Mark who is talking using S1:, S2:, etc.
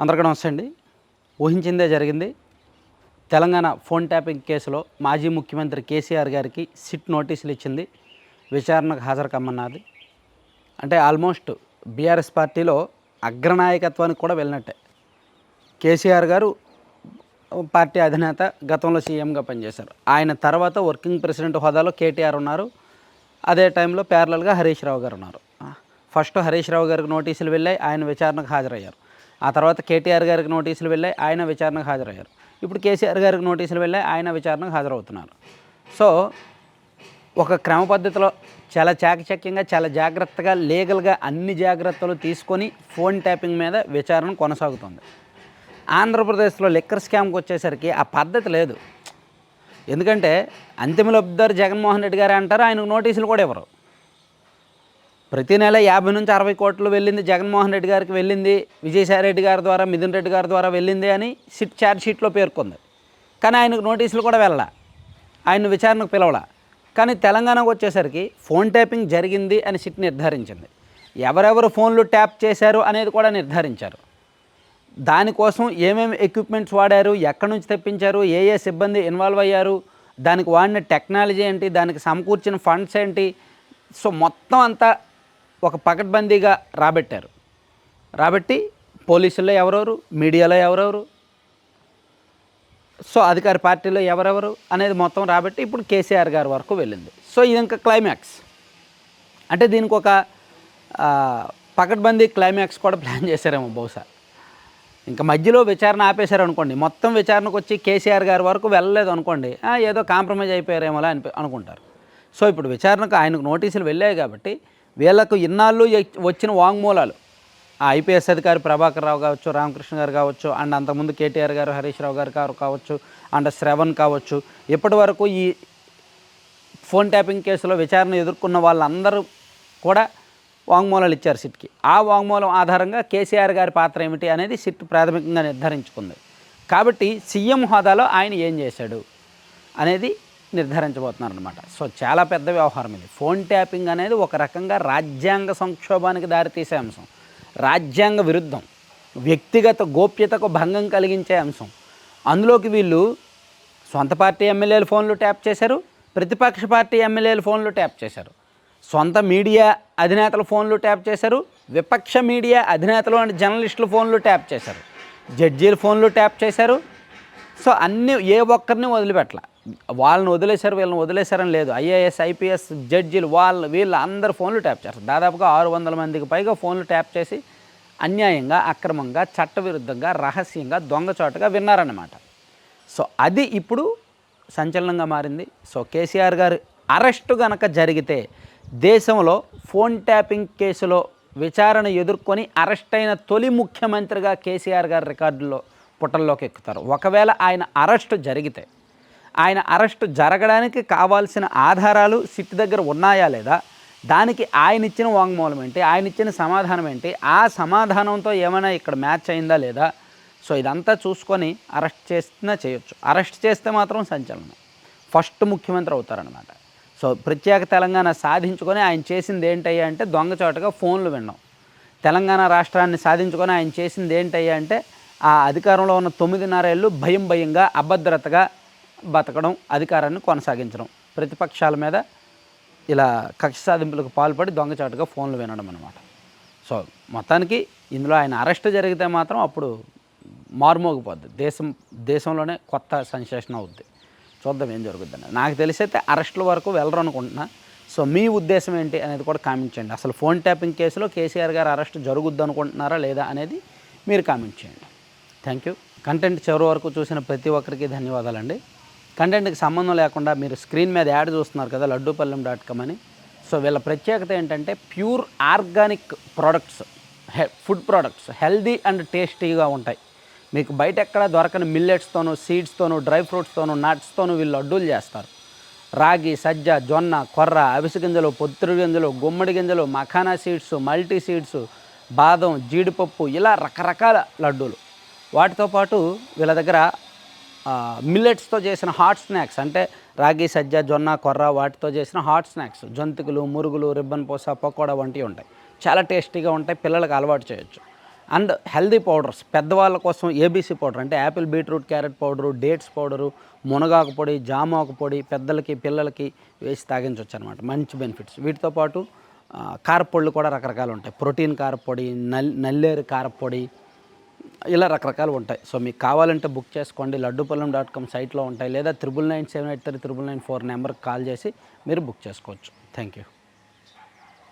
S1: అందరికీ నమస్తే అండి. ఊహించిందే జరిగింది. తెలంగాణ ఫోన్ ట్యాపింగ్ కేసులో మాజీ ముఖ్యమంత్రి కేసీఆర్ గారికి సిట్ నోటీసులు ఇచ్చింది. విచారణకు హాజరు కమ్మన్నది అంటే ఆల్మోస్ట్ బీఆర్ఎస్ పార్టీలో అగ్రనాయకత్వానికి కూడా వెళ్ళినట్టే. కేసీఆర్ గారు పార్టీ అధినేత గతంలో సీఎంగా పనిచేశారు. ఆయన తర్వాత వర్కింగ్ ప్రెసిడెంట్ హోదాలో కేటీఆర్ ఉన్నారు. అదే టైంలో ప్యారలల్గా హరీష్ రావు గారు ఉన్నారు. ఫస్ట్ హరీష్ రావు గారికి నోటీసులు వెళ్ళాయి. ఆయన విచారణకు హాజరయ్యారు. ఆ తర్వాత కేటీఆర్ గారికి నోటీసులు వెళ్ళాయి ఆయన విచారణకు హాజరయ్యారు. ఇప్పుడు కేసీఆర్ గారికి నోటీసులు వెళ్ళాయి ఆయన విచారణకు హాజరవుతున్నారు. సో ఒక క్రమ పద్ధతిలో చాలా చాకచక్యంగా చాలా జాగ్రత్తగా లీగల్గా అన్ని జాగ్రత్తలు తీసుకొని ఫోన్ ట్యాపింగ్ మీద విచారణ కొనసాగుతుంది. ఆంధ్రప్రదేశ్లో లిక్కర్ స్కామ్కి వచ్చేసరికి ఆ పద్ధతి లేదు. ఎందుకంటే అంతిమ లబ్ధిదారు జగన్మోహన్ రెడ్డి గారు అంటారు ఆయనకు నోటీసులు కూడా ఇవ్వరు. ప్రతి నెల యాభై నుంచి అరవై కోట్లు వెళ్ళింది జగన్మోహన్ రెడ్డి గారికి వెళ్ళింది విజయసాయి రెడ్డి గారి ద్వారా మిథున్ రెడ్డి గారి ద్వారా వెళ్ళింది అని సిట్ ఛార్జ్ షీట్లో పేర్కొంది. కానీ ఆయనకు నోటీసులు కూడా వెళ్ళా ఆయన విచారణకు పిలవలా. కానీ తెలంగాణకు వచ్చేసరికి ఫోన్ ట్యాపింగ్ జరిగింది అని సిట్ నిర్ధారించింది. ఎవరెవరు ఫోన్లు ట్యాప్ చేశారు అనేది కూడా నిర్ధారించారు. దానికోసం ఏమేమి ఎక్విప్మెంట్స్ వాడారు ఎక్కడి నుంచి తెప్పించారు ఏ ఏ సిబ్బంది ఇన్వాల్వ్ అయ్యారు దానికి వాడిన టెక్నాలజీ ఏంటి దానికి సమకూర్చిన ఫండ్స్ ఏంటి సో మొత్తం అంతా ఒక పకడ్బందీగా రాబెట్టారు. రాబట్టి పోలీసుల్లో ఎవరెవరు మీడియాలో ఎవరెవరు సో అధికార పార్టీలో ఎవరెవరు అనేది మొత్తం రాబట్టి ఇప్పుడు కేసీఆర్ గారి వరకు వెళ్ళింది. సో ఇది ఇంకా క్లైమాక్స్. అంటే దీనికి ఒక పకడ్బందీ క్లైమాక్స్ కూడా ప్లాన్ చేశారేమో బహుశా. ఇంకా మధ్యలో విచారణ ఆపేశారు అనుకోండి. మొత్తం విచారణకు వచ్చి కేసీఆర్ గారి వరకు వెళ్ళలేదు అనుకోండి. ఏదో కాంప్రమైజ్ అయిపోయారేమో అని అనుకుంటారు. సో ఇప్పుడు విచారణకు ఆయనకు నోటీసులు వెళ్ళాయి కాబట్టి వీళ్ళకు ఇన్నాళ్ళు వచ్చిన వాంగ్మూలాలు. ఆ ఐపీఎస్ అధికారి ప్రభాకర్ రావు కావచ్చు రామకృష్ణ గారు కావచ్చు అండ్ అంతకుముందు కేటీఆర్ గారు హరీష్ రావు గారు గారు కావచ్చు అండ్ శ్రవణ్ కావచ్చు. ఇప్పటి వరకు ఈ ఫోన్ ట్యాపింగ్ కేసులో విచారణ ఎదుర్కొన్న వాళ్ళందరూ కూడా వాంగ్మూలాలు ఇచ్చారు సిట్కి. ఆ వాంగ్మూలం ఆధారంగా కేసీఆర్ గారి పాత్ర ఏమిటి అనేది సిట్ ప్రాథమికంగా నిర్ధారించుకుంది. కాబట్టి సీఎం హోదాలో ఆయన ఏం చేశాడు అనేది నిర్ధారించబోతున్నారు అనమాట సో చాలా పెద్ద వ్యవహారం ఇది. ఫోన్ ట్యాపింగ్ అనేది ఒక రకంగా రాజ్యాంగ సంక్షోభానికి దారితీసే అంశం. రాజ్యాంగ విరుద్ధం. వ్యక్తిగత గోప్యతకు భంగం కలిగించే అంశం. అందులోకి వీళ్ళు సొంత పార్టీ ఎమ్మెల్యేల ఫోన్లు ట్యాప్ చేశారు ప్రతిపక్ష పార్టీ ఎమ్మెల్యేల ఫోన్లు ట్యాప్ చేశారు. సొంత మీడియా అధినేతల ఫోన్లు ట్యాప్ చేశారు విపక్ష మీడియా అధినేతలు అంటే జర్నలిస్టుల ఫోన్లు ట్యాప్ చేశారు. జడ్జీల ఫోన్లు ట్యాప్ చేశారు. సో అన్ని ఏ ఒక్కరిని వదిలిపెట్టల. వాళ్ళని వదిలేశారు వీళ్ళని వదిలేశారని లేదు. ఐఏఎస్ ఐపీఎస్ జడ్జీలు వాళ్ళు వీళ్ళు అందరు ఫోన్లు ట్యాప్ చేస్తారు. దాదాపుగా ఆరు వందల మందికి పైగా ఫోన్లు ట్యాప్ చేసి అన్యాయంగా అక్రమంగా చట్టవిరుద్ధంగా రహస్యంగా దొంగచోటగా విన్నారన్నమాట. సో అది ఇప్పుడు సంచలనంగా మారింది. సో కేసీఆర్ గారు అరెస్టు గనక జరిగితే దేశంలో ఫోన్ ట్యాపింగ్ కేసులో విచారణ ఎదుర్కొని అరెస్ట్ అయిన తొలి ముఖ్యమంత్రిగా కేసీఆర్ గారి రికార్డుల్లో పుటల్లోకి ఎక్కుతారు. ఒకవేళ ఆయన అరెస్టు జరిగితే ఆయన అరెస్టు జరగడానికి కావాల్సిన ఆధారాలు సిట్ దగ్గర ఉన్నాయా లేదా? దానికి ఆయన ఇచ్చిన వాంగ్మూలం ఏంటి? ఆయన ఇచ్చిన సమాధానం ఏంటి? ఆ సమాధానంతో ఏమైనా ఇక్కడ మ్యాచ్ అయిందా లేదా? సో ఇదంతా చూసుకొని అరెస్ట్ చేసినా చేయొచ్చు. అరెస్ట్ చేస్తే మాత్రం సంచలనం. ఫస్ట్ ముఖ్యమంత్రి అవుతారనమాట సో ప్రత్యేక తెలంగాణ సాధించుకొని ఆయన చేసింది ఏంటయ్యా అంటే దొంగచోటగా ఫోన్లు వినడం. తెలంగాణ రాష్ట్రాన్ని సాధించుకొని ఆయన చేసింది ఏంటయ్యా అంటే ఆ అధికారంలో ఉన్న తొమ్మిదిన్నరేళ్ళు భయం భయంగా అభద్రతగా బతకడం అధికారాన్ని కొనసాగించడం. ప్రతిపక్షాల మీద ఇలా కక్ష సాధింపులకు పాల్పడి దొంగచాటుగా ఫోన్లు వినడం అనమాట సో మొత్తానికి ఇందులో ఆయన అరెస్ట్ జరిగితే మాత్రం అప్పుడు మారుమోగిపోద్ది. దేశం దేశంలోనే కొత్త సెన్సేషన్ అవుద్ది. చూద్దాం ఏం జరుగుద్దని. నాకు తెలిసైతే అరెస్టుల వరకు వెళ్ళరు అనుకుంటున్నా. సో మీ ఉద్దేశం ఏంటి అనేది కూడా కామెంట్ చేయండి. అసలు ఫోన్ ట్యాపింగ్ కేసులో కేసీఆర్ గారు అరెస్ట్ జరుగుద్ది అనుకుంటున్నారా లేదా అనేది మీరు కామెంట్ చేయండి. Thank you. కంటెంట్ చివరి వరకు చూసిన ప్రతి ఒక్కరికి ధన్యవాదాలండి. కంటెంట్కి సంబంధం లేకుండా మీరు స్క్రీన్ మీద యాడ్ చూస్తున్నారు కదా లడ్డూపల్లెం డాట్ కామ్ అని. సో వీళ్ళ ప్రత్యేకత ఏంటంటే pure organic products food products healthy and టేస్టీగా ఉంటాయి. మీకు బయట ఎక్కడ దొరకని మిల్లెట్స్తోనూ సీడ్స్తోనూ డ్రై ఫ్రూట్స్తోనూ నట్స్తోనూ వీళ్ళు లడ్డూలు చేస్తారు. రాగి సజ్జ జొన్న కొర్ర అవిసి గింజలు పొత్తురు గింజలు గుమ్మడి గింజలు మఖానా సీడ్స్ మల్టీ సీడ్స్ బాదం జీడిపప్పు ఇలా రకరకాల లడ్డూలు. వాటితో పాటు వీళ్ళ దగ్గర మిల్లెట్స్తో చేసిన హాట్ స్నాక్స్ అంటే రాగి సజ్జ జొన్న కొర్ర వాటితో చేసిన హాట్ స్నాక్స్ జంతికలు మురుగులు రిబ్బన్ పోస పకోడా వంటివి ఉంటాయి. చాలా టేస్టీగా ఉంటాయి. పిల్లలకు అలవాటు చేయొచ్చు. And healthy powders. పెద్దవాళ్ళ కోసం ఏబీసీ పౌడర్ అంటే apple beetroot carrot powder dates powder మునగాకు పొడి జామాకు పొడి పెద్దలకి పిల్లలకి వేసి తాగించవచ్చు అనమాట మంచి బెనిఫిట్స్. వీటితో పాటు కారపొళ్ళు కూడా రకరకాలు ఉంటాయి. ప్రోటీన్ కారపొడి నల్ నల్లేరు కారపొడి ఇలా రకరకాలు ఉంటాయి. సో మీకు కావాలంటే బుక్ చేసుకోండి. లడ్డుపల్లం డాట్ కామ్ సైట్లో ఉంటాయి. లేదా triple nine seven eight three triple nine four నెంబర్కి కాల్ చేసి మీరు బుక్ చేసుకోవచ్చు. Thank you.